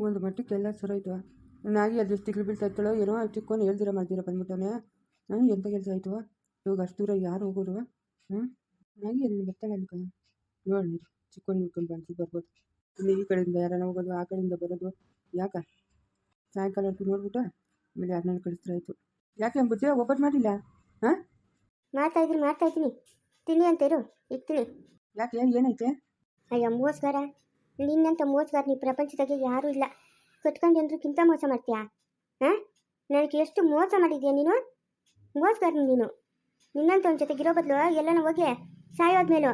ಒಂದು ಮಟ್ಟಕ್ಕೆಲ್ಲ ಸರೋಯ್ತು ನಾಗಿ ಅದು ತಿಗ್ಲು ಬೀಳ್ತಾ ಇರ್ತಾಳೋ ಏನೋ ಚಿಕ್ಕೋನು ಹೇಳ್ದಿರ ಮಾಡ್ದಿರ ಬಂದ್ಬಿಟ್ಟವನೆ ನಾನು ಎಂಥ ಕೆಲಸ ಆಯಿತು? ಇವಾಗ ಅಷ್ಟು ದೂರ ಯಾರು ಹೋಗೋರು? ಹ್ಞೂ ನಾಗಿ ಅಲ್ಲಿ ಬರ್ತಾಳೆ ಅನ್ಕ ನೋಡಿ ಚಿಕ್ಕೋನ್ ನಿಂತ್ಕೊಂಡು ಬಂದು ಬರ್ಬೋದು. ಇಲ್ಲಿ ಈ ಕಡೆಯಿಂದ ಯಾರನ್ನ ಹೋಗೋದು ಆ ಕಡೆಯಿಂದ ಬರೋದು ಯಾಕ? ಸಾಯಂಕಾಲ ಹೊತ್ತು ನೋಡ್ಬಿಟ್ಟು? ಆಮೇಲೆ ಯಾರನ್ನ ಕಳಿಸ್ತಾರೆ ಆಯಿತು. ಯಾಕೆ ಬುದ್ಧಿ ಒಬ್ಬಟ್ಟು ಮಾಡಿಲ್ಲ? ಹಾಂ? ಮಾಡ್ತಾ ಇದ್ದೀನಿ ಮಾಡ್ತಾ ಇದ್ದೀನಿ. ತಿನ್ನಿ ಅಂತ ಇರು ಇಕ್ತೀನಿ ಯಾಕೆ ಏನೈತೆ ಅಯ್ಯ ಮೋಸ್ಗಾರ ನಿನ್ನಂತ ಮೋಸಗಾರ ನೀ ಪ್ರಪಂಚದಾಗೆ ಯಾರೂ ಇಲ್ಲ. ಕಟ್ಕೊಂಡು ಕಿಂತ ಮೋಸ ಮಾಡ್ತೀಯಾ? ಹಾಂ ನನಗೆ ಎಷ್ಟು ಮೋಸ ಮಾಡಿದ್ಯಾ ನೀನು? ಮೋಸಗಾರನ ನೀನು. ನಿನ್ನಂತ ಒಂದು ಜೊತೆಗಿರೋ ಬದಲು ಎಲ್ಲನ ಹೋಗಿ ಸಾಯೋದ್ಮೇಲೂ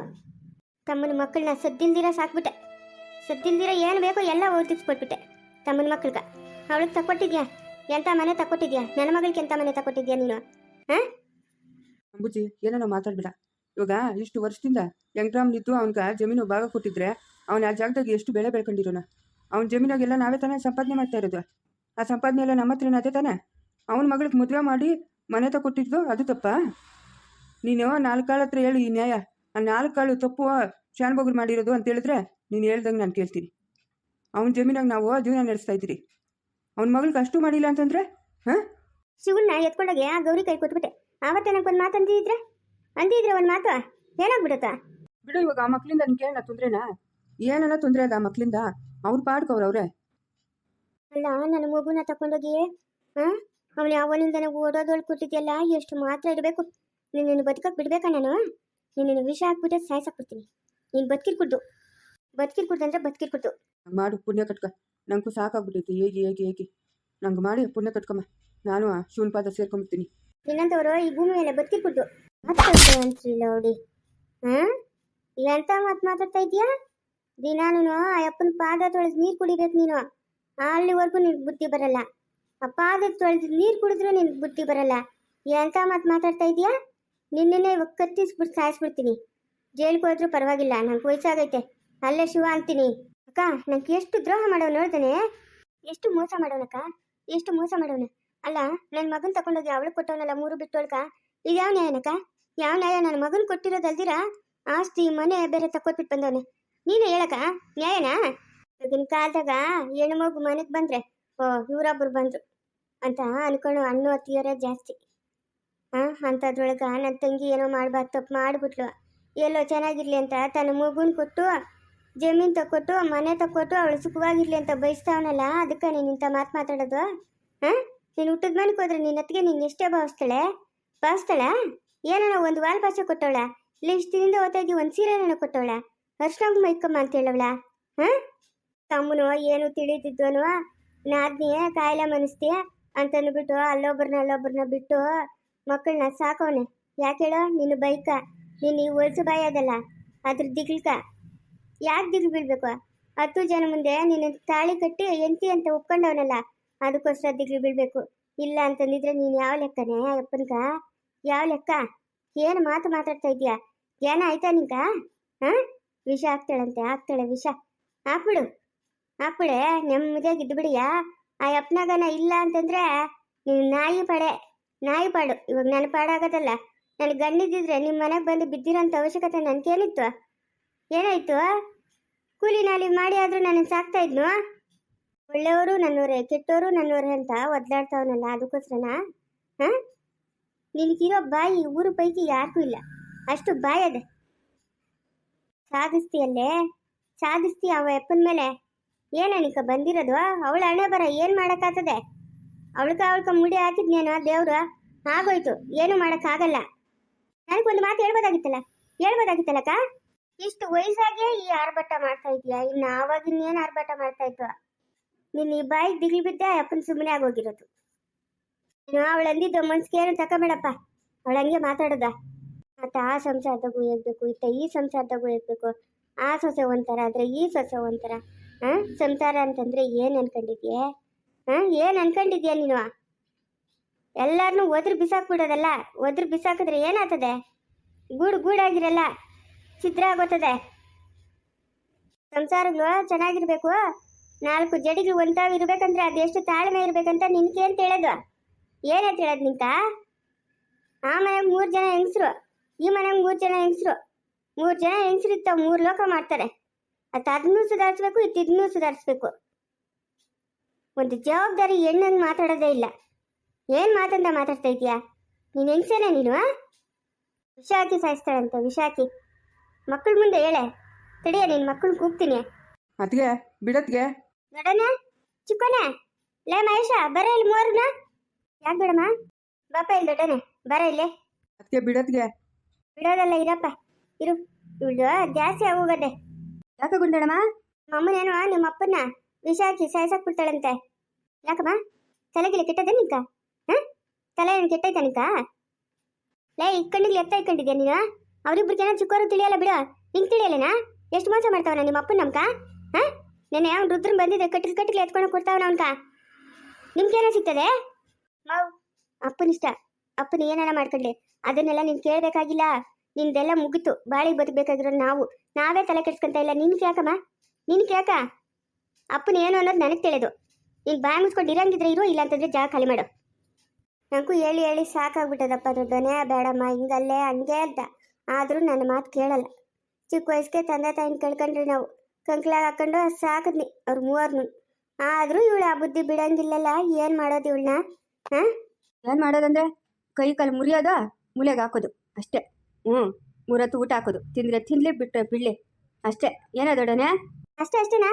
ತಮ್ಮನ ಮಕ್ಕಳನ್ನ ಸದ್ದಿಲ್ದಿರ ಸಾಕ್ಬಿಟ್ಟೆ. ಸದ್ದಿಲ್ದಿರ ಏನು ಬೇಕೋ ಎಲ್ಲ ಓದಿಸ್ಕೊಟ್ಬಿಟ್ಟೆ ತಮ್ಮನ ಮಕ್ಕಳಿಗೆ. ಅವಳಿಗೆ ತಕ್ಕೊಟ್ಟಿದ್ಯಾ? ಎಂಥ ಮನೆ ತಕ್ಕೊಟ್ಟಿದ್ಯಾ? ನನ್ನ ಮಗಳಿಗೆ ಎಂಥ ಮನೆ ತಕ್ಕೊಟ್ಟಿದ್ಯಾ ನೀನು? ಹಾಂ ಅಂಬುಜಿ ಏನೋ ಮಾತಾಡ್ಬೇಡ. ಇವಾಗ ಇಷ್ಟು ವರ್ಷದಿಂದ ನಿದ್ದು ಅವನಿಗೆ ಜಮೀನು ಭಾಗ ಕೊಟ್ಟಿದ್ರೆ ಅವನ ಆ ಜಾಗದಾಗ ಎಷ್ಟು ಬೆಳೆ ಬೆಳ್ಕೊಂಡಿರೋಣ ಅವ್ನ ಜಮೀನಾಗೆಲ್ಲ ನಾವೇ ತಾನೇ ಸಂಪಾದನೆ ಮಾಡ್ತಾ ಇರೋದು. ಆ ಸಂಪಾದನೆ ಎಲ್ಲ ನಮ್ಮ ಹತ್ರನೇ ಅದೇ ತಾನೇ. ಅವನ ಮಗಳಿಗೆ ಮದುವೆ ಮಾಡಿ ಮನೆ ತಗೊಟ್ಟಿದ್ದು ಅದು ತಪ್ಪಾ? ನೀನು ನಾಲ್ಕು ಕಾಳ ಹತ್ರ ಹೇಳು ಈ ನ್ಯಾಯ. ಆ ನಾಲ್ಕು ಕಾಳು ತಪ್ಪು ಶಾನ್ಬೊಗ್ರು ಮಾಡಿರೋದು ಅಂತ ಹೇಳಿದ್ರೆ ನೀನು ಹೇಳ್ದಂಗೆ ನಾನು ಕೇಳ್ತೀನಿ. ಅವನ ಜಮೀನಾಗ ನಾವು ಜೀವನ ನಡೆಸ್ತಾ ಇದ್ದೀರಿ. ಅವ್ನ ಮಗಳಿಗೆ ಅಷ್ಟು ಮಾಡಿಲ್ಲ ಅಂತಂದ್ರೆ ಹಾಂ? ಶಿವನ್ನ ಎತ್ಕೊಂಡೋಗಿ ಆ ಗೌರಿ ಕೈ ಕೊಟ್ಬಿಟ್ಟೆ ಆವತ್ತೆ ನನಗೆ ಒಂದು ಮಾತು ಅಂದಿದ್ರೆ? ಅಂದಿದ್ರೆ ಒಂದು ಮಾತು? ಏನಾಗ್ಬಿಡುತ್ತಾ? ಬಿಡು ಇವಾಗ ಆ ಮಕ್ಕಳಿಂದ ನಿನ್ಗೆ ತೊಂದ್ರೆನಾ? ಏನನ್ನ ತೊಂದರೆ ಅದ ಮಕ್ಕಳಿಂದ ಅವ್ರ ಅವ್ರು. ಪಾಡ್ಕವ್ರವ್ರೆ ಅಲ್ಲ ನನ್ನ ಮಗುನ ತಕೊಂಡೋಗಿ ಹಾಂ ಅವನು ನಾವು ಓಡೋದೊಳ್ ಕೊಟ್ಟಿದ್ಯಲ್ಲ ಎಷ್ಟು ಮಾತ್ರ ಇರಬೇಕು ನಿನ್ನನ್ನು ಬದುಕಕ್ಕೆ ಬಿಡ್ಬೇಕಾ ನಾನು? ನಿನ್ನನ್ನು ವಿಷ ಹಾಕ್ಬಿಟ್ಟೆ ಸಾಯ್ಸಾಕ್ಬಿಡ್ತೀನಿ. ನೀನು ಬದುಕಿರ್ ಕುಡ್ದು. ಬದುಕಿರ್ ಕುಡ್ದು ಅಂದ್ರೆ ಬದುಕಿರ್ ಕುಡ್ದು. ಮಾಡು ಪುಣ್ಯ ಕಟ್ಕ. ನಂಗೂ ಸಾಕಾಗ್ಬಿಟ್ಟೈತಿ ಹೇಗೆ ಹೇಗೆ ಹೇಗೆ. ನಂಗೆ ಮಾಡಿ ಪುಣ್ಯ ಕಟ್ಕಮ್ಮ. ನಾನು ಶಿವನ ಪಾದ ಸೇರ್ಕೊಂಬಿಡ್ತೀನಿ. ನಿನ್ನಂಥವ್ರು ಈ ಭೂಮಿ ಮೇಲೆ ಬದುಕಿರ್ ಕುಡ್ದು. ಅಂತಿಲ್ಲ ನೋಡಿ ಹಾಂ ಎಂತ ಮಾತು ಮಾತಾಡ್ತಾ ಇದೀಯಾ ದಿನಾನು ಆ ಅಪ್ಪನ ಪಾದ ತೊಳೆದು ನೀರು ಕುಡಿಬೇಕು ನೀನು. ಅಲ್ಲಿವರೆಗೂ ನಿನ್ಗೆ ಬುದ್ಧಿ ಬರಲ್ಲ. ಆ ಪಾದ ತೊಳೆದು ನೀರು ಕುಡಿದ್ರೂ ನಿನ್ಗೆ ಬುದ್ಧಿ ಬರಲ್ಲ. ಎಂತ ಮಾತು ಮಾತಾಡ್ತಾ ಇದೀಯಾ ನಿನ್ನೆ ಇವಾಗ ಕತ್ತಿಸ್ಬಿಟ್ಟು ಸಾಯಿಸ್ಬಿಡ್ತೀನಿ. ಜೈಲ್ಗೆ ಹೋದ್ರೂ ಪರವಾಗಿಲ್ಲ, ನಂಗೆ ವಯಸ್ಸಾಗೈತೆ. ಅಲ್ಲೇ ಶಿವ ಅಂತೀನಿ. ಅಕ್ಕ, ನಂಗೆ ಎಷ್ಟು ದ್ರೋಹ ಮಾಡೋನು ನೋಡ್ತಾನೆ ಎಷ್ಟು ಮೋಸ ಮಾಡೋನಕ್ಕ ಎಷ್ಟು ಮೋಸ ಮಾಡೋನ? ಅಲ್ಲ ನನ್ನ ಮಗನ್ ತಗೊಂಡೋಗಿ ಅವಳು ಕೊಟ್ಟವನಲ್ಲ ಮೂರು ಬಿಟ್ಟೋಳ್ಕ? ಇದ್ಯಾವ ನ್ಯಾಯನಕ್ಕ? ಯಾವ ನ್ಯಾಯ ನನ್ನ ಮಗನ್ ಕೊಟ್ಟಿರೋದಲ್ದಿರ ಆಸ್ತಿ, ಮನೆ ಬೇರೆ ತಕೊಟ್ಬಿಟ್ಟು ಬಂದವನೆ. ನೀನು ಹೇಳಕ್ಕ? ನ್ಯಾಯನಾ? ಈಗಿನ ಕಾಲದಾಗ ಹೆಣ್ಣು ಮಗು ಮನೆಗೆ ಬಂದ್ರೆ, ಓ ಇವರೊಬ್ಬರು ಬಂದರು ಅಂತ ಅನ್ಕೊಂಡು ಹಣ್ಣು ಅತ್ತಿಯರೇ ಜಾಸ್ತಿ. ಹಾಂ ಅಂಥದ್ರೊಳಗೆ ನನ್ನ ತಂಗಿ ಏನೋ ಮಾಡ್ಬಾರ್ದು ತಪ್ಪು ಮಾಡಿಬಿಟ್ಲು. ಎಲ್ಲೋ ಚೆನ್ನಾಗಿರ್ಲಿ ಅಂತ ತನ್ನ ಮಗುನ ಕೊಟ್ಟು, ಜಮೀನು ತಕ್ಕೊಟ್ಟು, ಮನೆ ತಕ್ಕೊಟ್ಟು ಅವಳು ಸುಖವಾಗಿರ್ಲಿ ಅಂತ ಬಯಸ್ತಾವನಲ್ಲ, ಅದಕ್ಕೆ ನೀನು ಇಂಥ ಮಾತು ಮಾತಾಡೋದು? ಹಾಂ ನೀನು ಹುಟ್ಟಿದ ಮನೆಗೆ ಹೋದ್ರೆ ನಿನ್ನ ಅತ್ತಿಗೆ ನೀನು ಎಷ್ಟೇ ಭಾವಿಸ್ತಾಳೆ? ಭಾವಿಸ್ತಾಳ? ಏನೋ ಒಂದು ವಾಲ್ ಭಾಷೆ ಕೊಟ್ಟವಳ? ಇಲ್ಲಿ ಇಷ್ಟು ದಿನದಿಂದ ಓದ್ತಾ ಸೀರೆನ ಕೊಟ್ಟವಳ? ಅರ್ಶನಂಗ್ ಮೈಕಮ್ಮ ಅಂತ ಹೇಳವಳ. ಹಾಂ? ತಮ್ಮನು ಏನು ತಿಳಿದಿದ್ವನು ನಾದ್ನಿಯ, ಕಾಯಿಲೆ ಮನಸ್ತೀಯ ಅಂತಂದ್ಬಿಟ್ಟು ಅಲ್ಲೊಬ್ರನ್ನ ಅಲ್ಲೊಬ್ರನ್ನ ಬಿಟ್ಟು ಮಕ್ಕಳನ್ನ ಸಾಕೋನೆ. ಯಾಕೆ ಹೇಳೋ? ನಿನ್ನ ಬೈಕ. ನೀನು ಈ ಒಳಸು ಬಾಯಿ ಅದಲ್ಲ. ಅದ್ರ ದಿಗ್ಲ್ಕ. ಯಾಕೆ ದಿಗ್ಲು ಬೀಳ್ಬೇಕು? ಹತ್ತು ಜನ ಮುಂದೆ ನಿನ್ನ ತಾಳಿ ಕಟ್ಟಿ ಎಂತಿ ಅಂತ ಒಪ್ಕೊಂಡವನಲ್ಲ. ಅದಕ್ಕೋಸ್ಕರ ದಿಗ್ಲು ಬೀಳ್ಬೇಕು. ಇಲ್ಲ ಅಂತಂದಿದ್ರೆ ನೀನು ಯಾವ ಲೆಕ್ಕನೇ ಅಪ್ಪನಕ ಯಾವ ಲೆಕ್ಕ? ಏನು ಮಾತು ಮಾತಾಡ್ತಾ ಇದೀಯಾ ಜ್ಞಾನ ಆಯ್ತಾ ನಿಂಕ ಹಾಂ? ವಿಷ ಹಾಕ್ತಾಳಂತೆ ಹಾಕ್ತಾಳೆ ವಿಷ. ಹಾಕ್ಬಿಡು, ಹಾಕ್ಬಿಡೆ, ನೆಮ್ಮದಿಯಾಗಿ ಇದ್ಬಿಡಿಯಾ ಆ ಯಪ್ನಾಗನ ಇಲ್ಲ ಅಂತಂದ್ರೆ ನೀನು ನಾಯಿ ಪಡೆ, ನಾಯಿ ಪಾಡು. ಇವಾಗ ನನ್ನ ಪಾಡಾಗೋದಲ್ಲ. ನನ್ನ ಗಂಡಿದ್ದಿದ್ರೆ ನಿಮ್ಮ ಮನೆಗೆ ಬಂದು ಬಿದ್ದಿರೋಂಥ ಅವಶ್ಯಕತೆ ನನಗೇನಿತ್ತು ಏನಾಯ್ತು? ಕೂಲಿ ನಾಲಿ ಮಾಡಿ ಆದರೂ ನಾನು ಸಾಕ್ತಾ ಇದ್ನು? ಒಳ್ಳೆಯವರು ನನ್ನವರೇ ಕೆಟ್ಟವರು ನನ್ನವರೇ ಅಂತ ಒದ್ಲಾಡ್ತಾವನಲ್ಲ ಅದಕ್ಕೋಸ್ಕರನಾ ಹಾಂ? ನಿನಗಿರೋ ಬಾಯಿ, ಊರು ಪೈಕಿ ಯಾರಿಗೂ ಇಲ್ಲ. ಅಷ್ಟು ಬಾಯಿ ಅದ. ಸಾಧಿಸ್ತೀಯಲ್ಲೇ ಸಾಧಿಸ್ತೀಯ ಅವ ಅಪ್ಪನ ಮೇಲೆ? ಏನನಿಕ ಬಂದಿರೋದು? ಅವಳ ಹಣೆ ಬರ, ಏನು ಮಾಡೋಕ್ಕಾಗ್ತದೆ ಅವಳಕ ಅವಳಕ ಮುಡಿ ಹಾಕಿದ್ನೇನೋ ದೇವ್ರು? ಆಗೋಯ್ತು, ಏನು ಮಾಡೋಕ್ಕಾಗಲ್ಲ. ನನಗೊಂದು ಮಾತು ಹೇಳ್ಬೋದಾಗಿತ್ತಲ್ಲ? ಹೇಳ್ಬೋದಾಗಿತ್ತಲ್ಲಕ್ಕ? ಇಷ್ಟು ವಯಸ್ಸಾಗೆ ಈ ಆರ್ಭಟ ಮಾಡ್ತಾ ಇದೀಯಾ ಇನ್ನು ಆವಾಗಿನ್ನೇನು ಆರ್ಭಟ ಮಾಡ್ತಾ ಇದ್ವ? ನೀನು ಈ ಬಾಯಿಗೆ ದಿಗ್ಲು ಬಿದ್ದೆ ಅಪ್ಪನ ಸುಮ್ಮನೆ ಆಗೋಗಿರೋದು. ನೀನು ಅವಳು ಅಂದಿದ್ದು ಮನ್ಸಿಗೆ ಏನು ತಗೋಬೇಡಪ್ಪ ಅವಳಂಗೆ ಮಾತಾಡೋದ. ಆತ ಆ ಸಂಸಾರದಾಗೂ ಹೇಗ್ಬೇಕು ಇತ್ತ ಈ ಸಂಸಾರದಾಗೂ ಹೇಗ್ಬೇಕು, ಆ ಸೊಸೆ ಒಂಥರ ಆದರೆ ಈ ಸೊಸೆ ಒಂಥರ ಹಾಂ ಸಂಸಾರ ಅಂತಂದರೆ ಏನು ಅನ್ಕೊಂಡಿದ್ಯೆ? ಹಾಂ ಏನು ಅನ್ಕೊಂಡಿದ್ಯಾ ನೀನು? ಎಲ್ಲರನ್ನೂ ಒದ್ರು ಬಿಸಾಕ್ಬಿಡೋದಲ್ಲ, ಒದ್ರು ಬಿಸಾಕಿದ್ರೆ ಏನಾಗ್ತದೆ? ಗೂಡು ಗೂಡಾಗಿರಲ್ಲ ಚಿತ್ರ ಆಗೋತದೆ. ಸಂಸಾರಗಳು ಚೆನ್ನಾಗಿರ್ಬೇಕು, ನಾಲ್ಕು ಜಡಿಗೆ ಒಂದಾವ್ ಇರ್ಬೇಕಂದ್ರೆ ಅದೆಷ್ಟು ತಾಳ್ಮೆ ಇರ್ಬೇಕಂತ ನಿನ್ಗೆ ಅಂತ ಹೇಳೋದು ಏನಂತ ಹೇಳೋದು ನಿಂತ ಆ ಮನೆಗೆ ಮೂರು ಜನ ಹೆಂಗಸ್ರು? ಈ ಮನೆ ಮೂರು ಜನ ಹೆಂಗಸ್ರು? ಮೂರು ಜನ ಹೆಂಗಸ್ರು ಇರ್ತಾವೆ ಮೂರು ಲೋಕ ಮಾಡ್ತಾರೆ. ಅದು ಅದನ್ನೂ ಸುಧಾರಿಸ್ಬೇಕು ಇತ್ತಿದ್ನೂ ಸುಧಾರಿಸ್ಬೇಕು. ಒಂದು ಜವಾಬ್ದಾರಿ ಹೆಣ್ಣಂಗೆ ಮಾತಾಡೋದೇ ಇಲ್ಲ. ಏನು ಮಾತಂತ ಮಾತಾಡ್ತಾ ಇದೀಯಾ ನೀನು ಹೆಂಗ್ಸೇನೆ ನೀನು? ವಿಷ ಹಾಕಿ ಸಾಯಿಸ್ತಾಳಂತೆ ವಿಷ ಹಾಕಿ ಮಕ್ಕಳ ಮುಂದೆ ಹೇಳೆ. ತಡಿಯ ನಿನ್ನ ಮಕ್ಕಳು ಕೂಗ್ತೀನಿ. ಅದ್ಗೆ ಬಿಡತ್ಗೆ ದೊಡ್ಡನೆ ಚಿಕ್ಕನೆ. ಲೇ ಮಹೇಶ ಬರ ಇಲ್ಲಿ ಮೂರನ್ನ ಯಾಕೆ ಬಿಡಮ್ಮ? ಬಾಪ ಇಲ್ಲಿ ದೊಡ್ಡನೆ ಬರ ಇಲ್ಲೇ. ಅದಕ್ಕೆ ಬಿಡತ್ಗೆ ಬಿಡೋದಲ್ಲ ಇರಪ್ಪ ಇರು. ಇವಳು ಜಾಸ್ತಿ ಆಗೋಗದೆ. ಯಾಕೆ ಗುಂಡಣಮ್ಮ ಅಮ್ಮನೇನು ನಿಮ್ಮ ಅಪ್ಪನ ವಿಷ ಹಾಕಿ ಸಾಯ್ಸಕ್ ಬಿಡ್ತಾಳಂತೆ. ಯಾಕಮ್ಮ? ತಲೆಗಿಲಿ ಕೆಟ್ಟದೆ ನಿಂಕ ಹಾ? ತಲೆ ಏನು ಕೆಟ್ಟೈತೆ ನಿಂಕ ಲೇ ಇಕ್ಕಂಡಿಗೆ ಎತ್ತ ಇಟ್ಕೊಂಡಿದ್ಯಾ ನೀನು? ಅವ್ರಿಬ್ರಿಗೆ ಏನೋ ಚಿಕ್ಕವರು ತಿಳಿಯಲ್ಲ ಬಿಡು. ನಿಂಗೆ ತಿಳಿಯಲ್ಲನಾ? ಎಷ್ಟು ಮೋಸ ಮಾಡ್ತಾವನ ನಿಮ್ಮ ಅಪ್ಪನ ನಮ್ಕ? ಹಾ? ನೆನೆ ಅವ್ನು ರುದ್ರನ್ ಬಂದಿದ್ದೆ ಕಟ್ಟಿಗೆ ಕಟ್ಟಿಗೆ ಎತ್ಕೊಂಡು ಕೊಡ್ತಾವನ ಅವನ್ಕ? ನಿಮ್ಗೇನೋ ಸಿಗ್ತದೆ? ಮಾವ್ ಅಪ್ಪನಿಷ್ಟ ಅಪ್ಪನ ಏನಾರ ಮಾಡ್ಕೊಳ್ಳಿ ಅದನ್ನೆಲ್ಲ ನೀನು ಕೇಳಬೇಕಾಗಿಲ್ಲ. ನಿಂದೆಲ್ಲ ಮುಗಿತು. ಬಾಳಿ ಬದುಕಬೇಕಾಗಿರೋ ನಾವು. ನಾವೇ ತಲೆ ಕೆಡ್ಸ್ಕೊಂತ ಇಲ್ಲ. ನೀನು ಕೇಳಕಮ್ಮ ನೀನು ಯಾಕ? ಅಪ್ಪನ ಏನು ಅನ್ನೋದು ನನಗೆ ತಿಳಿದು. ನೀನು ಬಾಯಿ ಮುಚ್ಕೊಂಡು ಇರಂಗಿದ್ರೆ ಇರೋ ಇಲ್ಲ ಅಂತಂದ್ರೆ ಜಾಗ ಖಾಲಿ ಮಾಡು. ನನಗೂ ಹೇಳಿ ಹೇಳಿ ಸಾಕಾಗ್ಬಿಟ್ಟದಪ್ಪ ದೊಡ್ಡನೆ ಬೇಡಮ್ಮ, ಹಿಂಗಲ್ಲೇ ಹಂಗೆ ಅಂತ. ಆದರೂ ನನ್ನ ಮಾತು ಕೇಳಲ್ಲ. ಚಿಕ್ಕ ವಯಸ್ಸಿಗೆ ತಂದೆ ತಾಯಿನ ಕೇಳ್ಕೊಂಡ್ರಿ ನಾವು. ಕಂಕ್ಲಾಗ ಹಾಕೊಂಡು ಸಾಕಿದ್ನಿ ಅವ್ರ ಮೂವರ್ನು. ಆದರೂ ಇವಳು ಆ ಬುದ್ಧಿ ಬಿಡಂಗಿಲ್ಲಲ್ಲ. ಏನು ಮಾಡೋದು ಇವಳನ್ನ ಹಾಂ ಏನು ಮಾಡೋದಂದ್ರೆ? ಕೈ ಕಾಲು ಮುರಿಯೋದು? ಮೂಲೆಗೆ ಹಾಕೋದು ಅಷ್ಟೇ. ಹ್ಞೂ ಮೂರತ್ತು ಊಟ ಹಾಕೋದು. ತಿಂದರೆ ತಿನ್ಲಿ ಬಿಟ್ಟರೆ ಬಿಡ್ಲಿ. ಅಷ್ಟೇ. ಏನೋ ದೊಡ್ಡನೆ ಅಷ್ಟೇ ಅಷ್ಟೇನಾ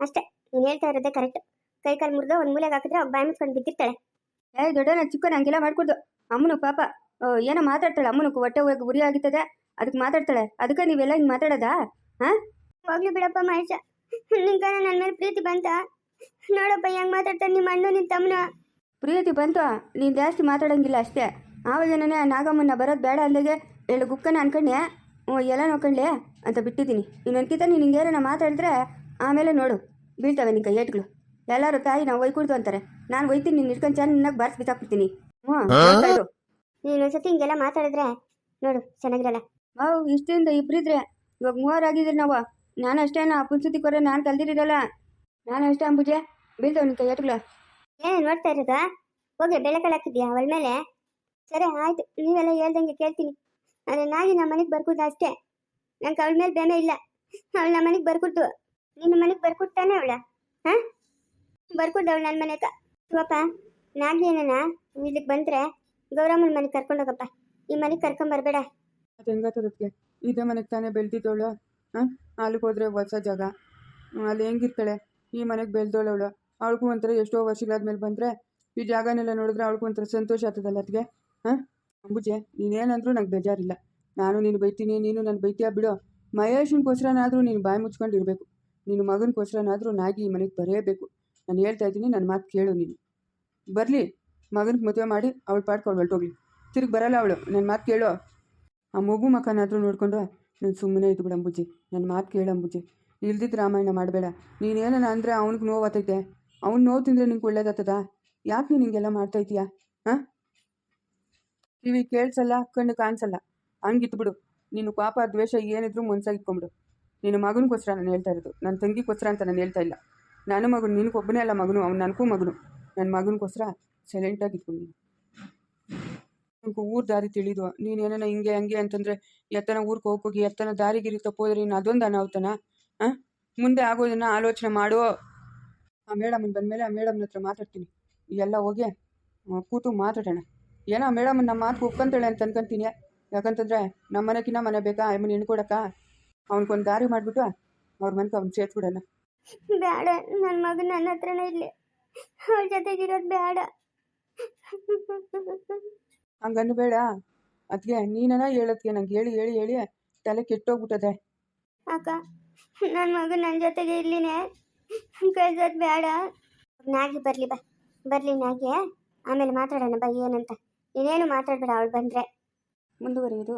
ಅಷ್ಟೇ. ನೀನು ಹೇಳ್ತಾ ಇರೋದೇ ಕರೆಕ್ಟ್ ಕೈ ಕಾಲು ಮುರಿದು ಒಂದು ಮೂಲೆಗೆ ಹಾಕಿದ್ರೆ ಬಾಯಿ ಮುಚ್ಕೊಂಡು ಬಿದ್ದಿರ್ತಾಳೆ. ಏ ದೊಡ್ಡನ ಚಿಕ್ಕ ಹಂಗೆಲ್ಲ ಮಾಡ್ಕೊಡ್ದು. ಅಮ್ಮನು ಪಾಪ ಏನೋ ಮಾತಾಡ್ತಾಳೆ. ಅಮ್ಮನು ಹೊಟ್ಟೆ ಹೋಗಿ ಉರಿ ಆಗಿತ್ತದೆ ಅದಕ್ಕೆ ಮಾತಾಡ್ತಾಳೆ. ಅದಕ್ಕೆ ನೀವೆಲ್ಲ ಹಿಂಗೆ ಮಾತಾಡೋದಾ? ಹಾಂ? ಹೋಗ್ಲಿ ಬಿಡಪ್ಪ ಮಹೇಶ. ನಿಂಗ ನನ್ನ ಮೇಲೆ ಪ್ರೀತಿ ಬಂತ. ನೋಡಪ್ಪ ಹೆಂಗ್ ಮಾತಾಡ್ತಾನೆ ನಿಮ್ಮ ಅಣ್ಣ ನಿನ್ನ ತಮ್ಮನ. ಪ್ರೀತಿ ಬಂತು. ನೀನು ಜಾಸ್ತಿ ಮಾತಾಡೋಂಗಿಲ್ಲ ಅಷ್ಟೇ. ಆವಾಗೇನೇ ನಾಗಮ್ಮನ ಬರೋದು ಬೇಡ ಅಲ್ಲಿಗೆ ಹೇಳು ಗುಕ್ಕನ ಅನ್ಕೊಂಡೆ ಹ್ಞೂ ಎಲ್ಲ ನೋಡ್ಕೊಂಡೆ ಅಂತ ಬಿಟ್ಟಿದ್ದೀನಿ. ಇನ್ನೊಂದ್ಕಿತ ನೀನು ಹಿಂಗೇನ ಮಾತಾಡಿದ್ರೆ ಆಮೇಲೆ ನೋಡು. ಬೀಳ್ತವೆ ನಿಂಗೆ ಏಟ್ಗಳು. ಎಲ್ಲರೂ ತಾಯಿ ನಾವು ಒಯ್ಕೂಡ್ದು ಅಂತಾರೆ. ನಾನು ಒಯ್ತೀನಿ ನೀನು ಇಟ್ಕೊಂಡು ಚೆನ್ನಾಗಿ ಬಾರಿಸಿ ಬಿಸಾಕ್ಬಿಡ್ತೀನಿ. ಹ್ಞೂ. ನೀನು ಒಂದ್ಸತಿ ಹಿಂಗೆಲ್ಲ ಮಾತಾಡಿದ್ರೆ ನೋಡು ಚೆನ್ನಾಗಿರಲ್ಲ. ಓ ಇಷ್ಟದಿಂದ ಇಬ್ಬರಿದ್ರೆ ಇವಾಗ ಮೂವರಾಗಿದ್ರಿ ನಾವು. ನಾನು ಅಷ್ಟೇನ ಪುನ್ಸತಿ ಕೊರೆ ನಾನು ಕಲ್ದಿರಲ್ಲ ನಾನು ಅಷ್ಟೇ ಅಂಬುಜೆ. ಬೀಳ್ತವೆ ನಿಂಗೆ ಏಟ್ಗಳು. ಏನೇ ನೋಡ್ತಾ ಇರೋದಾ? ಹೋಗಿ ಬೆಳಕಲ್ಲಿ ಹಾಕಿದ್ಯಾ? ಅವಳ ಮೇಲೆ? ಸರಿ, ಆಯ್ತು. ನೀವೆಲ್ಲ ಹೇಳ್ದಂಗೆ ಕೇಳ್ತೀನಿ. ಆದರೆ ನಾಗಿ ನಮ್ಮ ಮನೆಗೆ ಬರ್ಕೊಡ್ದು ಅಷ್ಟೇ. ನಂಗೆ ಅವಳ ಮೇಲೆ ಬೇಮೆ ಇಲ್ಲ. ಅವಳು ನಮ್ಮ ಮನೆಗೆ ಬರ್ಕೊಟ್ಟು ನಿನ್ನ ಮನೆಗೆ ಬರ್ಕೊಡ್ತಾನೆ ಅವಳ? ಹಾಂ? ಬರ್ಕೊಡ್ದು ಅವಳು ನನ್ನ ಮನೆಗೆ ಶಿವಪ್ಪ ನಾಗಿ ಏನನ ಇಲ್ಲಿಗೆ ಬಂದರೆ ಗೌರಮ್ಮನ ಮನೆಗೆ ಕರ್ಕೊಂಡೋಗಪ್ಪ ಈ ಮನೆಗೆ ಕರ್ಕೊಂಬರ್ಬೇಡ ಅದು ಹೆಂಗತ್ತದಕ್ಕೆ ಇದೇ ಮನೆಗೆ ತಾನೇ ಬೆಳೆದಿದ್ದವಳು ಹಾಂ? ಅಲ್ಲಿಗೆ ಹೋದ್ರೆ ಹೊಸ ಜಾಗ. ಅಲ್ಲಿ ಹೆಂಗಿರ್ತಾಳೆ? ಈ ಮನೆಗೆ ಬೆಳೆದವಳು ಅವಳು. ಅವಳಿಗೂ ಒಂಥರ ಎಷ್ಟೋ ವರ್ಷಗಳಾದ್ಮೇಲೆ ಬಂದರೆ ಈ ಜಾಗನೆಲ್ಲ ನೋಡಿದ್ರೆ ಅವಳಿಗೂ ಒಂಥರ ಸಂತೋಷ ಆಗ್ತದಲ್ಲ ಅದಕ್ಕೆ ಹಾಂ? ಅಂಬುಜೆ, ನೀನೇನಂದ್ರೂ ನಂಗೆ ಬೇಜಾರಿಲ್ಲ. ನಾನು ನೀನು ಬೈತೀನಿ, ನೀನು ನಾನು ಬೈತೀಯ ಬಿಡು. ಮಹೇಶನ್ಗೋಸ್ಕರನಾದರೂ ನೀನು ಬಾಯಿ ಮುಚ್ಕೊಂಡು ಇರಬೇಕು ನಿನ್ನ ಮಗನಿಗೋಸ್ಕರನಾದರೂ ನಾಗಿ ಈ ಮನೆಗೆ ಬರೆಯಬೇಕು. ನಾನು ಹೇಳ್ತಾ ಇದ್ದೀನಿ ನನ್ನ ಮಾತು ಕೇಳು ನೀನು. ಬರಲಿ, ಮಗನಿಗೆ ಮದುವೆ ಮಾಡಿ ಅವಳು ಪಾಡ್ಕೊಂಡು ಹೊರಟೋಗ್ಲಿ. ತಿರುಗಿ ಬರಲ್ಲ ಅವಳು ನನ್ನ ಮಾತು ಕೇಳು. ಆ ಮಗು ಮಕ್ಕನಾದರೂ ನೋಡಿಕೊಂಡು ನಾನು ಸುಮ್ಮನೆ ಇದ್ದು ಬಿಡು ಅಂಬುಜಿ. ನನ್ನ ಮಾತು ಕೇಳು ಅಂಬುಜಿ. ಇಲ್ದಿದ್ದು ರಾಮಾಯಣ ಮಾಡಬೇಡ. ನೀನೇನ ಅಂದರೆ ಅವ್ನಿಗೆ ಆತೈತೆ. ಅವ್ನು ನೋವು ತಿಂದರೆ ನಿಂಗೆ ಒಳ್ಳೇದಾಗ್ತದ? ಯಾಕೆ ನೀನು ಹಿಂಗೆಲ್ಲ ಮಾಡ್ತಾ ಇದೀಯಾ ಹಾಂ? ಕಿವಿ ಕೇಳಿಸಲ್ಲ, ಕಣ್ಣು ಕಾಣಿಸಲ್ಲ. ಹಂಗಿತ್ತು ಬಿಡು. ನೀನು ಪಾಪ ದ್ವೇಷ ಏನಿದ್ರು ಮನ್ಸಾಗಿ ಇಟ್ಕೊಂಬಿಡು. ನಿನ್ನ ಮಗನಿಗೋಸ್ಕರ ನಾನು ಹೇಳ್ತಾ ಇರೋದು. ನನ್ನ ತಂಗಿಗೋಸ್ಕರ ಅಂತ ನಾನು ಹೇಳ್ತಾ ಇಲ್ಲ. ನನ್ನ ಮಗನು, ನಿನಗೊಬ್ಬನೇ ಅಲ್ಲ ಮಗನು, ಅವ್ನು ನನಗೂ ಮಗನು. ನನ್ನ ಮಗನಿಗೋಸ್ಕರ ಸೈಲೆಂಟಾಗಿ ಇಟ್ಕೊಂಡು ನನಗೆ ಊರು ದಾರಿ ತಿಳಿದು, ನೀನು ನೀನೇನ ಹಿಂಗೆ, ಹಂಗೆ ಅಂತಂದರೆ ಎತ್ತನ ಊರಿಗೆ ಹೋಗೋಗಿ ಎತ್ತನ ದಾರಿಗಿರಿ ತಪ್ಪೋದ್ರೆ ನೀನು ಅದೊಂದು ಅನಾಹುತನ? ಹಾಂ ಮುಂದೆ ಆಗೋದನ್ನ ಆಲೋಚನೆ ಮಾಡು. ಆ ಮೇಡಮನ್ ಬಂದಮೇಲೆ ಆ ಮೇಡಮ್ನ ಹತ್ರ ಮಾತಾಡ್ತೀನಿ. ಎಲ್ಲ ಹೋಗಿ ಕೂತು ಮಾತಾಡೋಣ. ಏನೋ ಮೇಡಮ್ ನಮ್ಮ ಮಾತು ಒಪ್ಕೊಂತಾಳೆ ಅಂತ ಅನ್ಕೊಂತೀನಿ. ಯಾಕಂತಂದರೆ ನಮ್ಮ ಮನೆಗಿನ್ನ ಮನೆ ಬೇಕಾ? ಅಮ್ಮನ ಹೆಣ್ಕೊಡಕ್ಕ ಅವ್ನಿಗೊಂದು ದಾರಿ ಮಾಡಿಬಿಟ್ಟು ಅವ್ರ ಮನೆಗೆ ಅವ್ನು ಸೇರ್ಸ್ಬಿಡೋಣ ಬೇಡ ನನ್ನ ಮಗ ನನ್ನ ಹತ್ರನೇ ಇರಲಿ. ಅವ್ರ ಜೊತೆಗಿರೋದು ಬೇಡ ಹಂಗನ್ನು ಬೇಡ. ಅದಕ್ಕೆ ನೀನನ ಹೇಳೋದಕ್ಕೆ ನಂಗೆ ಹೇಳಿ ಹೇಳಿ ಹೇಳಿ ತಲೆ ಕೆಟ್ಟೋಗ್ಬಿಟ್ಟದೆ. ಅಕ್ಕ ನನ್ನ ಮಗ ನನ್ನ ಜೊತೆಗೆ ಇರ್ಲಿನೇ. ಕಳ್ಸೋದು ಬೇಡ ನಾಗಿ ಬರಲಿ ಬಾ. ಬರಲಿ ನಾಗಿ. ಆಮೇಲೆ ಮಾತಾಡೋಣ ಬಾ ಏನಂತ. ನೀನೇನು ಮಾತಾಡಬೇಡ ಅವಳು ಬಂದರೆ. ಮುಂದುವರಿಯೋದು